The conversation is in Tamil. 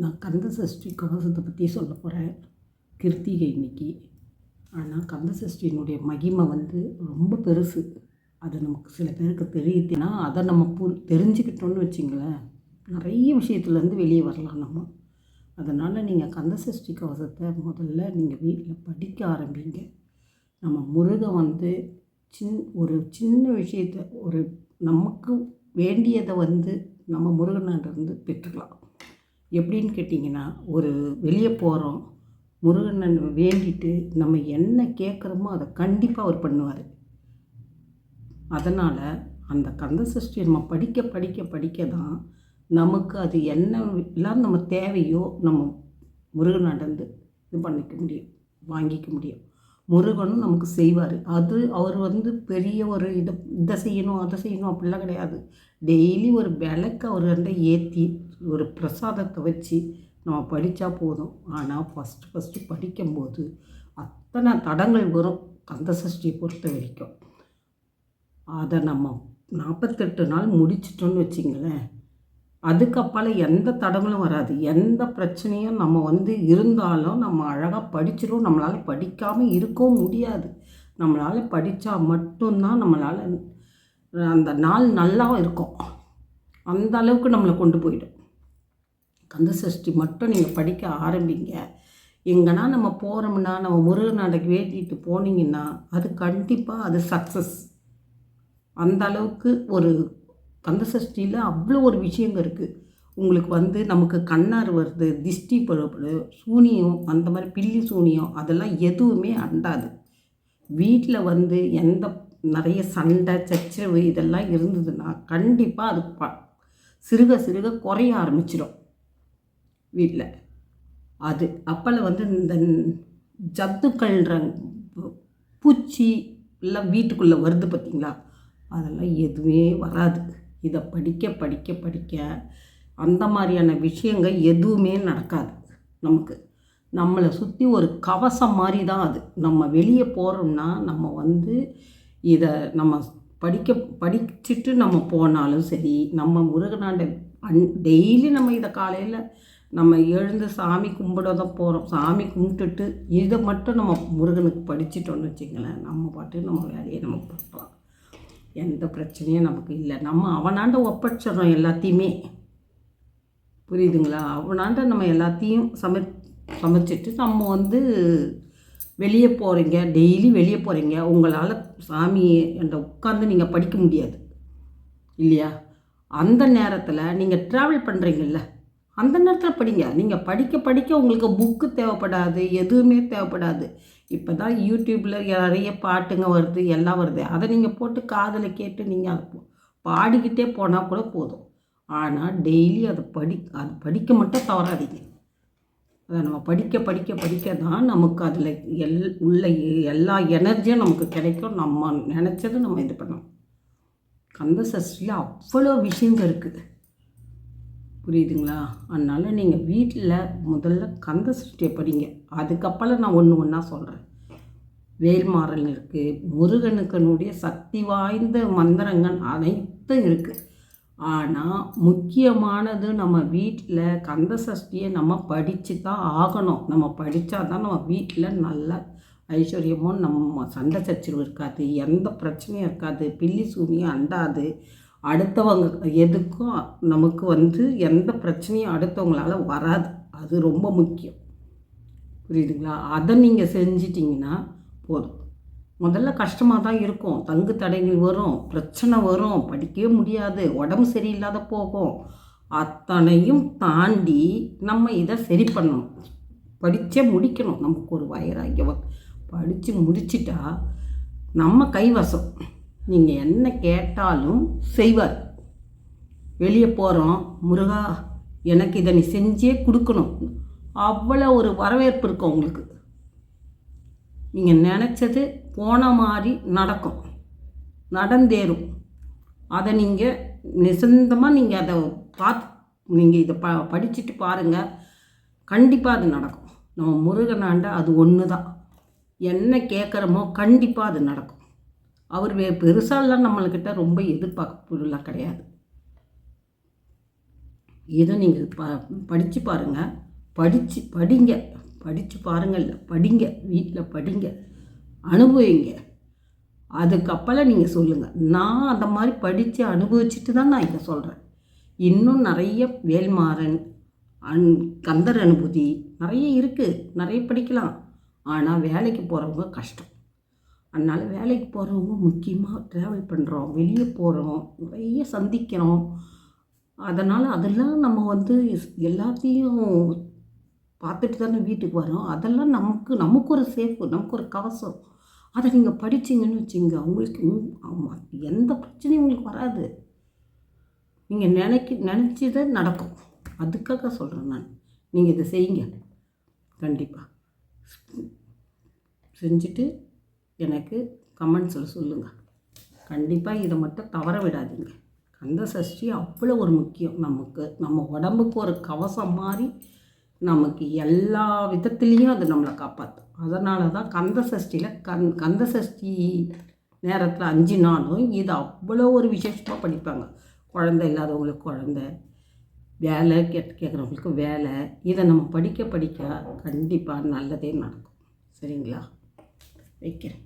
நான் கந்த சஷ்டி கவசத்தை பற்றி சொல்ல போகிறேன் கிருத்திகை இன்னைக்கு. ஆனால் கந்த சஷ்டியினுடைய மகிமை வந்து ரொம்ப பெருசு. அது நமக்கு சில பேருக்கு தெரியுதுன்னா அதை நம்ம பு தெரிஞ்சுக்கிட்டோன்னு வச்சிங்களேன் நிறைய விஷயத்துலேருந்து வெளியே வரலாம் நம்ம. அதனால் நீங்கள் கந்த சஷ்டி கவசத்தை முதல்ல நீங்கள் வீட்டில் படிக்க ஆரம்பிங்க. நம்ம முருகன் வந்து சின் ஒரு சின்ன விஷயத்த ஒரு நமக்கு வேண்டியதை வந்து நம்ம முருகனிருந்து பெற்றுக்கலாம். எப்படின்னு கேட்டிங்கன்னா ஒரு வெளியே போகிறோம் முருகனை வேண்டிட்டு நம்ம என்ன கேட்குறோமோ அதை கண்டிப்பாக அவர் பண்ணுவார். அதனால் அந்த கந்த சஷ்டி நம்ம படிக்க படிக்க படிக்க தான் நமக்கு அது என்ன எல்லாம் நம்ம தேவையோ நம்ம முருகன் நடந்து இது பண்ணிக்க முடியும் வாங்கிக்க முடியும். முருகனும் நமக்கு செய்வார். அது அவர் வந்து பெரிய ஒரு இதை இதை செய்யணும் அதை செய்யணும் அப்படிலாம் கிடையாது. டெய்லி ஒரு விளக்கு அவர் வந்து ஏற்றி ஒரு பிரசாதத்தை வச்சு நம்ம படித்தா போதும். ஆனால் ஃபஸ்ட்டு ஃபஸ்ட்டு படிக்கும்போது அத்தனை தடங்கள் வரும் கந்த சஷ்டியை பொறுத்த வரைக்கும். அதை நம்ம நாற்பத்தெட்டு நாள் முடிச்சிட்டோன்னு வச்சிங்களேன் அதுக்கப்பால் எந்த தடங்களும் வராது. எந்த பிரச்சனையும் நம்ம வந்து இருந்தாலும் நம்ம அழகாக படிச்சிடும் நம்மளால் படிக்காமல் இருக்கவும் முடியாது. நம்மளால் படித்தா மட்டும்தான் நம்மளால் அந்த நாள் நல்லா இருக்கும். அந்த அளவுக்கு நம்மளை கொண்டு போயிடும். கந்த சஷ்டி மட்டும் நீங்கள் படிக்க ஆரம்பிங்க. எங்கன்னா நம்ம போகிறோம்னா நம்ம முருகநாடக்கு வேண்டிட்டு போனீங்கன்னா அது கண்டிப்பாக அது சக்ஸஸ் அந்த அளவுக்கு ஒரு கந்த சஷ்டியில் அவ்வளோ ஒரு விஷயங்க இருக்குது உங்களுக்கு வந்து நமக்கு கண்ணார் வருது திஷ்டி பழப்படு சூனியம் அந்த மாதிரி பில்லி சூனியம் அதெல்லாம் எதுவுமே அண்டாது. வீட்டில் வந்து எந்த நிறைய சண்டை சச்சரவு இதெல்லாம் இருந்ததுன்னா கண்டிப்பாக அது ப சிறுக சிறுக குறைய ஆரம்பிச்சிடும் வீட்டில் அது அப்போல்லாம் வந்து இந்த ஜத்துக்கள்ன்ற பூச்சி எல்லாம் வீட்டுக்குள்ளே வருது பார்த்திங்களா அதெல்லாம் எதுவுமே வராது. இதை படிக்க படிக்க படிக்க அந்த மாதிரியான விஷயங்கள் எதுவுமே நடக்காது நமக்கு. நம்மளை சுற்றி ஒரு கவசம் மாதிரி தான் அது. நம்ம வெளியே போகிறோம்னா நம்ம வந்து இதை நம்ம படிக்க படிச்சுட்டு நம்ம போனாலும் சரி நம்ம முருகனாண்ட அன் டெய்லி நம்ம இதை காலையில் நம்ம எழுந்து சாமி கும்பிட தான் போகிறோம் சாமி கும்பிட்டுட்டு இதை மட்டும் நம்ம முருகனுக்கு படிச்சிட்டோம்னு வச்சுங்களேன் நம்ம பாட்டு நம்ம வேலையை நம்ம பார்க்கலாம் எந்த பிரச்சனையும் நமக்கு இல்லை. நம்ம அவனாண்ட ஒப்படைச்சிடறோம் எல்லாத்தையுமே. புரியுதுங்களா? அவனாண்ட நம்ம எல்லாத்தையும் சமை சமைச்சிட்டு நம்ம வந்து வெளியே போகிறீங்க டெய்லி வெளியே போகிறீங்க உங்களால் சாமி என்ற உட்காந்து நீங்கள் படிக்க முடியாது. இல்லையா? அந்த நேரத்தில் நீங்கள் ட்ராவல் பண்ணுறீங்கல்ல அந்த நேரத்தில் படிங்க. நீங்கள் படிக்க படிக்க உங்களுக்கு புக்கு தேவைப்படாது எதுவுமே தேவைப்படாது. இப்போ தான் யூடியூப்பில் நிறைய பாட்டுங்க வருது எல்லாம் வருது. அதை நீங்கள் போட்டு காதில் கேட்டு நீங்கள் அதை பாடிக்கிட்டே போனால் கூட போதும். ஆனால் டெய்லி அதை படி அது படிக்க மட்டும் தவறாதீங்க. அதை நம்ம படிக்க படிக்க படிக்க தான் நமக்கு அதில் எல் உள்ள எல்லா எனர்ஜியும் நமக்கு கிடைக்கும். நம்ம நினச்சதை நம்ம இது பண்ணோம் கந்த சஷ்டியில் அவ்வளோ விஷயங்கள் இருக்குது புரியுதுங்களா? அதனால் நீங்கள் வீட்டில் முதல்ல கந்த சஷ்டியை படிங்க. அதுக்கப்புறம் நான் ஒன்று ஒன்றா சொல்கிறேன் வேல்மாறல் இருக்குது முருகனுக்கனுடைய சக்தி வாய்ந்த மந்திரங்கள் அனைத்தும் இருக்குது ஆனால் முக்கியமானது நம்ம வீட்டில் கந்த சஷ்டியை நம்ம படித்து தான் ஆகணும். நம்ம படித்தா தான் நம்ம வீட்டில் நல்ல ஐஸ்வர்யமும் நம்ம சண்டை சச்சரவு இருக்காது எந்த பிரச்சனையும் இருக்காது பில்லி சூனியும் அண்டாது. அடுத்தவங்க எதுக்கும் நமக்கு வந்து எந்த பிரச்சனையும் அடுத்தவங்களால வராது. அது ரொம்ப முக்கியம். புரியுதுங்களா? அதை நீங்கள் செஞ்சிட்டிங்கன்னா போதும். முதல்ல கஷ்டமாக தான் இருக்கும். தங்கு தடைகள் வரும் பிரச்சனை வரும் படிக்கவே முடியாது உடம்பு சரியில்லாத போகும். அத்தனையும் தாண்டி நம்ம இதை சரி பண்ணணும். படித்தே முடிக்கணும். நமக்கு ஒரு வயராகியவன் படித்து முடிச்சிட்டா நம்ம கைவசம். நீங்கள் என்ன கேட்டாலும் செய்வார். வெளியே போகிறோம் முருகா எனக்கு இதை நீ செஞ்சே கொடுக்கணும். அவ்வளோ ஒரு வரவேற்பு இருக்கும் உங்களுக்கு. நீங்கள் நினச்சது போன மாதிரி நடக்கும். நடந்தேறும். அதை நீங்கள் நிசந்தமாக நீங்கள் அதை பார்த்து நீங்கள் இதை ப படிச்சுட்டு பாருங்கள் கண்டிப்பாக அது நடக்கும். நம்ம முருகனாண்ட அது ஒன்று தான் என்ன கேட்குறோமோ கண்டிப்பாக அது நடக்கும். அவர் வே பெருசாலாம் நம்மள்கிட்ட ரொம்ப எதிர்பார்ப்புலாம் கிடையாது. இதை நீங்கள் ப படித்து பாருங்கள் படித்து படிங்க. படித்து பாருங்கள். இல்லை படிங்க. வீட்டில் படிங்க. அனுபவிங்க. அதுக்கப்புறம் நீங்கள் சொல்லுங்கள் நான் அந்த மாதிரி படித்து அனுபவிச்சுட்டு தான் நான் இதை சொல்கிறேன் இன்னும் நிறைய வேல்மாறன் அன் கந்தர் அனுபூதி நிறைய இருக்குது நிறைய படிக்கலாம். ஆனால் வேலைக்கு போகிறவங்க கஷ்டம். அதனால் வேலைக்கு போகிறவங்க முக்கியமாக ட்ராவல் பண்ணுறோம் வெளியே போகிறோம் நிறைய சந்திக்கிறோம். அதனால் அதெல்லாம் நம்ம வந்து எல்லாத்தையும் பார்த்துட்டு தானே வீட்டுக்கு வரோம். அதெல்லாம் நமக்கு நமக்கு ஒரு சேஃபு நமக்கு ஒரு கவசம். அதை நீங்கள் படிச்சீங்கன்னு வச்சுங்க. அவங்களுக்கு ஆமாம் எந்த பிரச்சனையும் உங்களுக்கு வராது. நீங்கள் நினைக்க நினச்சது நடக்கும். அதுக்காக சொல்கிறேன் நான். நீங்கள் இதை செய்யுங்க. கண்டிப்பாக செஞ்சுட்டு எனக்கு கமெண்ட்ஸில் சொல்லுங்கள் கண்டிப்பாக இதை மட்டும் தவற விடாதீங்க. கந்த சஷ்டி அவ்வளோ ஒரு முக்கியம். நமக்கு நம்ம உடம்புக்கு ஒரு கவசம் மாதிரி நமக்கு எல்லா விதத்துலேயும் அது நம்மளை காப்பாற்றும் அதனால தான் கந்த சஷ்டியில் கந் கந்த சஷ்டி நேரத்தில் அஞ்சு நாளும் இது அவ்வளோ ஒரு விசேஷமாக படிப்பாங்க. குழந்தை இல்லாதவங்களுக்கு குழந்தை வேலை கேட் கேட்குறவங்களுக்கு வேலை இதை நம்ம படிக்க படிக்க கண்டிப்பாக நல்லதே நடக்கும். சரிங்களா? வைக்கிறேன்.